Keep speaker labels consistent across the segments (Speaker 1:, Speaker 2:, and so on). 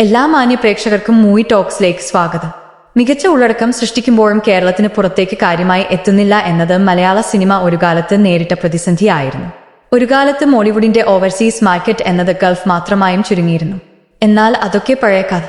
Speaker 1: എല്ലാ മാന്യ പ്രേക്ഷകർക്കും മൂവി ടോക്സിലേക്ക് സ്വാഗതം. മികച്ച ഉള്ളടക്കം സൃഷ്ടിക്കുമ്പോഴും കേരളത്തിന് പുറത്തേക്ക് കാര്യമായി എത്തുന്നില്ല എന്നത് മലയാള സിനിമ ഒരു കാലത്ത് നേരിട്ട പ്രതിസന്ധിയായിരുന്നു. ഒരു കാലത്ത് മോളിവുഡിന്റെ ഓവർസീസ് മാർക്കറ്റ് എന്നത് ഗൾഫ് മാത്രമായും ചുരുങ്ങിയിരുന്നു. എന്നാൽ അതൊക്കെ പഴയ കഥ.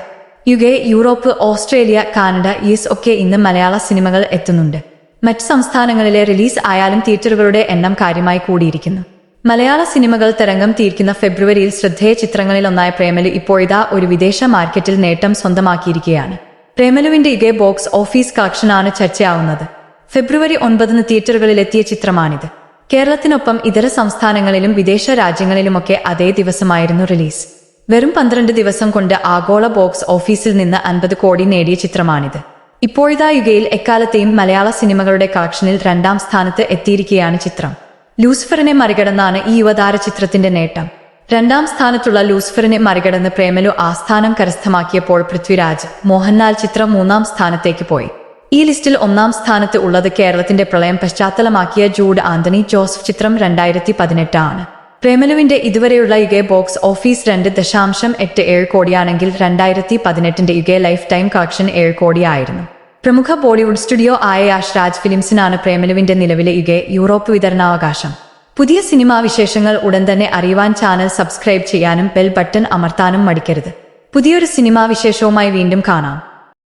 Speaker 1: U K Europe Australia Canada US ഒക്കെ ഇന്ന് മലയാള സിനിമകൾ എത്തുന്നുണ്ട്. മറ്റ് സംസ്ഥാനങ്ങളിലെ റിലീസ് ആയാലും തിയേറ്ററുകളുടെ എണ്ണം കാര്യമായി കൂടിയിരിക്കുന്നു. മലയാള സിനിമകൾ തരംഗം തീർക്കുന്ന ഫെബ്രുവരിയിൽ ശ്രദ്ധേയ ചിത്രങ്ങളിലൊന്നായ പ്രേമലു ഇപ്പോഴിതാ ഒരു വിദേശ മാർക്കറ്റിൽ നേട്ടം സ്വന്തമാക്കിയിരിക്കുകയാണ്. പ്രേമലുവിന്റെ ഇതേ ബോക്സ് ഓഫീസ് കളക്ഷനാണ് ചർച്ചയാവുന്നത്. ഫെബ്രുവരി ഒൻപതിന് തിയേറ്ററുകളിലെത്തിയ ചിത്രമാണിത്. കേരളത്തിനൊപ്പം ഇതര സംസ്ഥാനങ്ങളിലും വിദേശ രാജ്യങ്ങളിലുമൊക്കെ അതേ ദിവസമായിരുന്നു റിലീസ്. വെറും പന്ത്രണ്ട് ദിവസം കൊണ്ട് ആഗോള ബോക്സ് ഓഫീസിൽ നിന്ന് അൻപത് കോടി നേടിയ ചിത്രമാണിത്. ഇപ്പോഴിതാ യുഗയിൽ എക്കാലത്തെയും മലയാള സിനിമകളുടെ കളക്ഷനിൽ രണ്ടാം സ്ഥാനത്ത് എത്തിയിരിക്കുകയാണ് ചിത്രം. ലൂസിഫറിനെ മറികടന്നാണ് ഈ യുവതാര ചിത്രത്തിന്റെ നേട്ടം. രണ്ടാം സ്ഥാനത്തുള്ള ലൂസിഫറിനെ മറികടന്ന് പ്രേമലു ആസ്ഥാനം കരസ്ഥമാക്കിയപ്പോൾ പൃഥ്വിരാജ് മോഹൻലാൽ ചിത്രം മൂന്നാം സ്ഥാനത്തേക്ക് പോയി. ഈ ലിസ്റ്റിൽ ഒന്നാം സ്ഥാനത്ത് ഉള്ളത് കേരളത്തിന്റെ പ്രളയം പശ്ചാത്തലമാക്കിയ ജൂഡ് ആന്റണി ജോസഫ് ചിത്രം രണ്ടായിരത്തി പതിനെട്ടാണ് പ്രേമലുവിന്റെ ഇതുവരെയുള്ള യുഗെ ബോക്സ് ഓഫീസ് രണ്ട് ദശാംശം എട്ട് ഏഴ് കോടിയാണെങ്കിൽ രണ്ടായിരത്തി പതിനെട്ടിന്റെ യുഗെ ലൈഫ് ടൈം കളക്ഷൻ ഏഴ് കോടിയായിരുന്നു. പ്രമുഖ ബോളിവുഡ് സ്റ്റുഡിയോ ആയ യാഷ് രാജ് ഫിലിംസിനാണ് പ്രേമലുവിന്റെ നിലവിലെ യുഗെ യൂറോപ്പ് വിതരണാവകാശം. പുതിയ സിനിമാ വിശേഷങ്ങൾ ഉടൻ തന്നെ അറിയുവാൻ ചാനൽ സബ്സ്ക്രൈബ് ചെയ്യാനും ബെൽ ബട്ടൺ അമർത്താനും മടിക്കരുത്. പുതിയൊരു സിനിമാ വിശേഷവുമായി വീണ്ടും കാണാം.